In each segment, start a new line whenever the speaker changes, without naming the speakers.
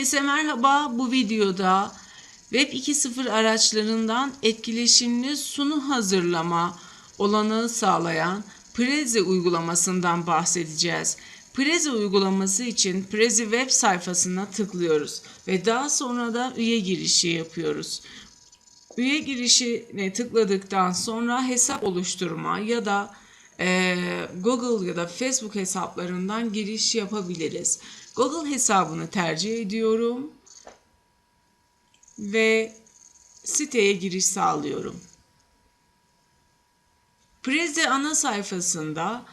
Herkese merhaba. Bu videoda Web 2.0 araçlarından etkileşimli sunu hazırlama olanağı sağlayan Prezi uygulamasından bahsedeceğiz. Prezi uygulaması için Prezi web sayfasına tıklıyoruz ve daha sonra da üye girişi yapıyoruz. Üye girişine tıkladıktan sonra hesap oluşturma ya da Google ya da Facebook hesaplarından giriş yapabiliriz. Google hesabını tercih ediyorum ve siteye giriş sağlıyorum. Prezi ana sayfasında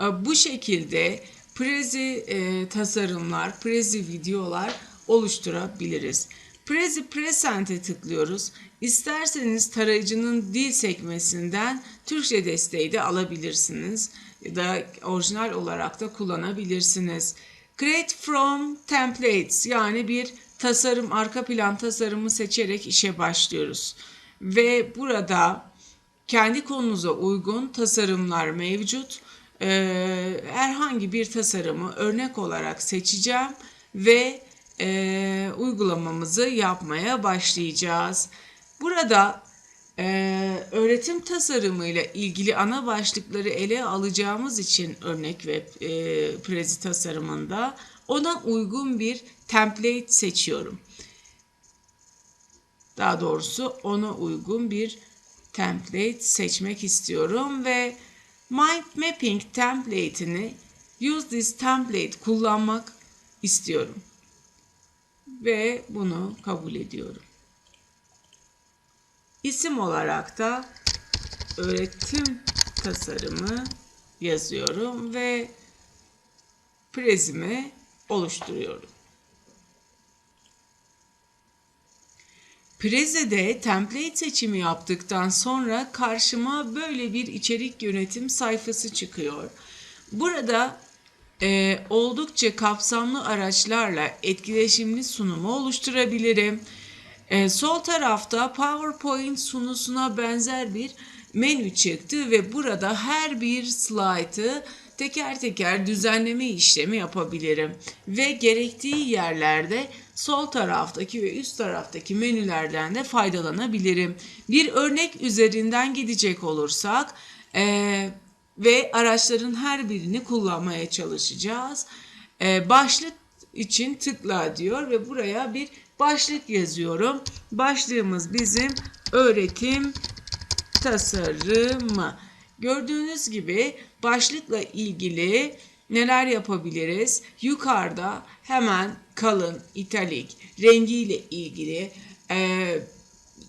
e, bu şekilde Prezi e, tasarımlar, Prezi videolar oluşturabiliriz. Prezi Present'e tıklıyoruz. İsterseniz tarayıcının dil sekmesinden Türkçe desteği de alabilirsiniz. Ya da orijinal olarak da kullanabilirsiniz. Create from templates yani bir tasarım, arka plan tasarımı seçerek işe başlıyoruz. Ve burada kendi konunuza uygun tasarımlar mevcut. Ee, herhangi bir tasarımı örnek olarak seçeceğim ve e, uygulamamızı yapmaya başlayacağız. Burada e, öğretim tasarımı ile ilgili ana başlıkları ele alacağımız için örnek web e, prezi tasarımında ona uygun bir template seçiyorum. Daha doğrusu ona uygun bir template seçmek istiyorum ve Mind Mapping template'ini Use this template kullanmak istiyorum. Ve bunu kabul ediyorum. İsim olarak da öğretim tasarımı yazıyorum ve prezimi oluşturuyorum. Preze'de template seçimi yaptıktan sonra karşıma böyle bir içerik yönetim sayfası çıkıyor. Burada e, oldukça kapsamlı araçlarla etkileşimli sunumu oluşturabilirim. E, sol tarafta PowerPoint sunusuna benzer bir menü çıktı ve burada her bir slaytı teker teker düzenleme işlemi yapabilirim. Ve gerektiği yerlerde sol taraftaki ve üst taraftaki menülerden de faydalanabilirim. Bir örnek üzerinden gidecek olursak e, ve araçların her birini kullanmaya çalışacağız. E, başlık için tıkla diyor ve buraya bir başlık yazıyorum. Başlığımız bizim öğretim tasarımı. Gördüğünüz gibi başlıkla ilgili neler yapabiliriz? Yukarıda hemen kalın, italik, rengiyle ilgili, e,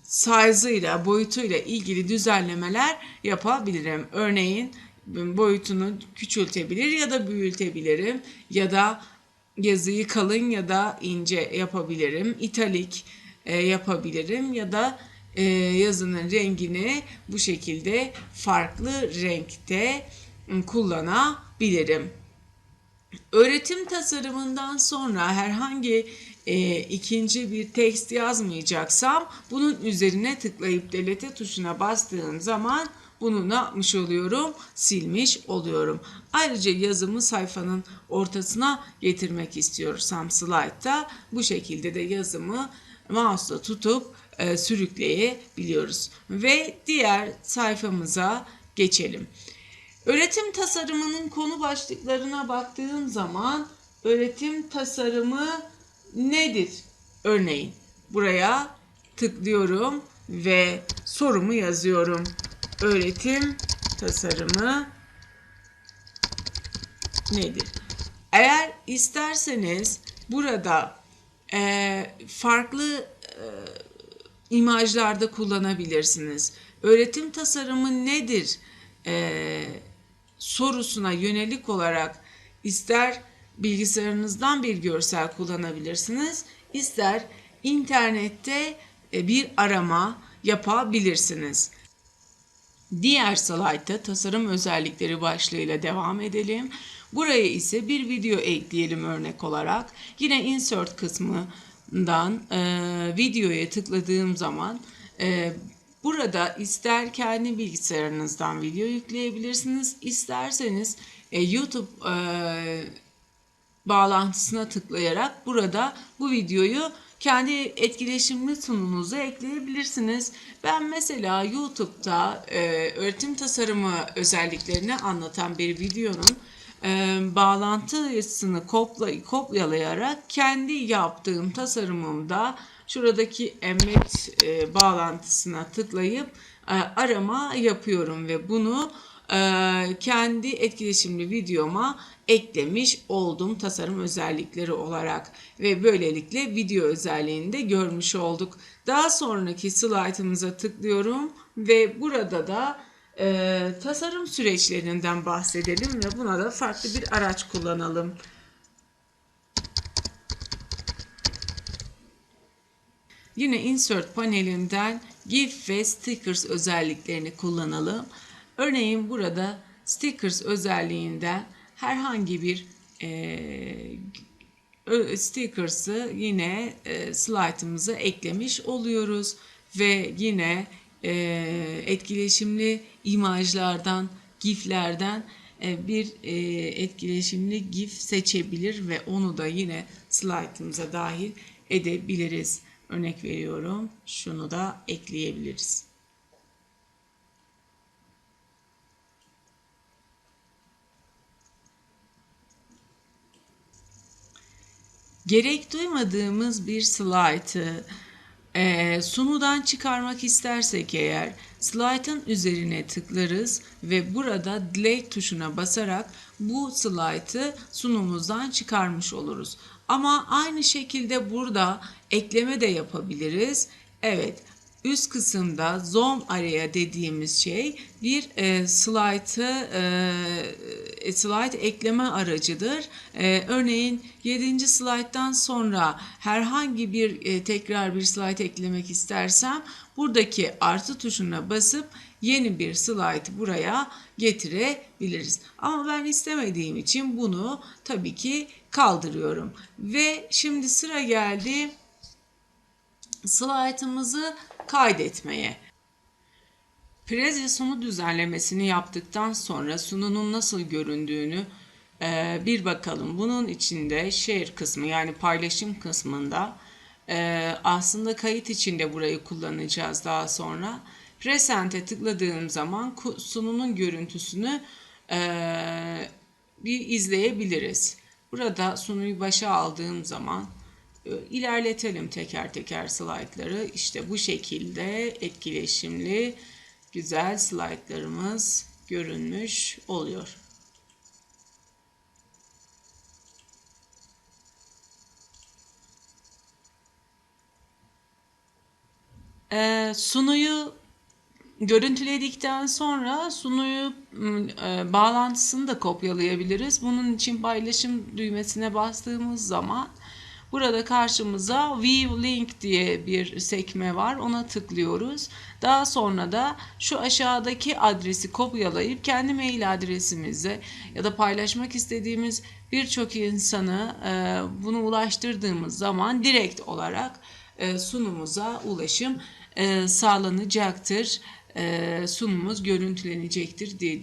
size'ıyla, boyutuyla ilgili düzenlemeler yapabilirim. Örneğin boyutunu küçültebilir ya da büyütebilirim ya da yazıyı kalın ya da ince yapabilirim. İtalik e, yapabilirim ya da e, yazının rengini bu şekilde farklı renkte kullanabilirim. Öğretim tasarımından sonra herhangi e, ikinci bir tekst yazmayacaksam bunun üzerine tıklayıp delete tuşuna bastığım zaman bunu ne yapmış oluyorum? Silmiş oluyorum. Ayrıca yazımı sayfanın ortasına getirmek istiyorsam slide'da bu şekilde de yazımı mouse'la tutup e, sürükleyebiliyoruz. Ve diğer sayfamıza geçelim. Öğretim tasarımının konu başlıklarına baktığım zaman öğretim tasarımı nedir? Örneğin buraya tıklıyorum ve sorumu yazıyorum. Öğretim tasarımı nedir? Eğer isterseniz burada e, farklı e, imajlarda kullanabilirsiniz. Öğretim tasarımı nedir e, sorusuna yönelik olarak ister bilgisayarınızdan bir görsel kullanabilirsiniz, ister internette e, bir arama yapabilirsiniz. Diğer slaytta tasarım özellikleri başlığıyla devam edelim. Buraya ise bir video ekleyelim örnek olarak. Yine insert kısmından e, videoya tıkladığım zaman e, burada ister kendi bilgisayarınızdan video yükleyebilirsiniz. isterseniz e, YouTube e, bağlantısına tıklayarak burada bu videoyu kendi etkileşimli sunumunuza ekleyebilirsiniz. Ben mesela YouTube'da e, öğretim tasarımı özelliklerini anlatan bir videonun e, bağlantısını kopla, kopyalayarak kendi yaptığım tasarımımda şuradaki emmet e, bağlantısına tıklayıp e, arama yapıyorum ve bunu kendi etkileşimli videoma eklemiş oldum tasarım özellikleri olarak ve böylelikle video özelliğini de görmüş olduk. Daha sonraki slaytımıza tıklıyorum ve burada da e, tasarım süreçlerinden bahsedelim ve buna da farklı bir araç kullanalım. Yine Insert panelinden GIF ve Stickers özelliklerini kullanalım. Örneğin burada Stickers özelliğinden herhangi bir e, stickers'ı yine e, slaytımıza eklemiş oluyoruz ve yine e, etkileşimli imajlardan, giflerden e, bir e, etkileşimli gif seçebilir ve onu da yine slaytımıza dahil edebiliriz. Örnek veriyorum. Şunu da ekleyebiliriz. Gerek duymadığımız bir slaytı e, sunudan çıkarmak istersek eğer slaytın üzerine tıklarız ve burada delete tuşuna basarak bu slaytı sunumumuzdan çıkarmış oluruz. Ama aynı şekilde burada ekleme de yapabiliriz. Evet üst kısımda zoom area dediğimiz şey bir e, slide'ı e, slide ekleme aracıdır. E, örneğin 7. slide'dan sonra herhangi bir e, tekrar bir slide eklemek istersem buradaki artı tuşuna basıp yeni bir slide buraya getirebiliriz. Ama ben istemediğim için bunu tabii ki kaldırıyorum. Ve şimdi sıra geldi slaytımızı kaydetmeye. Prezi sunu düzenlemesini yaptıktan sonra sununun nasıl göründüğünü e, bir bakalım. Bunun içinde share kısmı yani paylaşım kısmında e, aslında kayıt içinde burayı kullanacağız daha sonra. Present'e tıkladığım zaman sununun görüntüsünü e, bir izleyebiliriz. Burada sunuyu başa aldığım zaman ilerletelim teker teker slaytları. İşte bu şekilde etkileşimli güzel slaytlarımız görünmüş oluyor. Ee, sunuyu görüntüledikten sonra sunuyu e, bağlantısını da kopyalayabiliriz. Bunun için paylaşım düğmesine bastığımız zaman Burada karşımıza View Link diye bir sekme var. Ona tıklıyoruz. Daha sonra da şu aşağıdaki adresi kopyalayıp kendi mail adresimize ya da paylaşmak istediğimiz birçok insanı e, bunu ulaştırdığımız zaman direkt olarak e, sunumuza ulaşım e, sağlanacaktır. Sunumumuz görüntülenecektir diye diyor.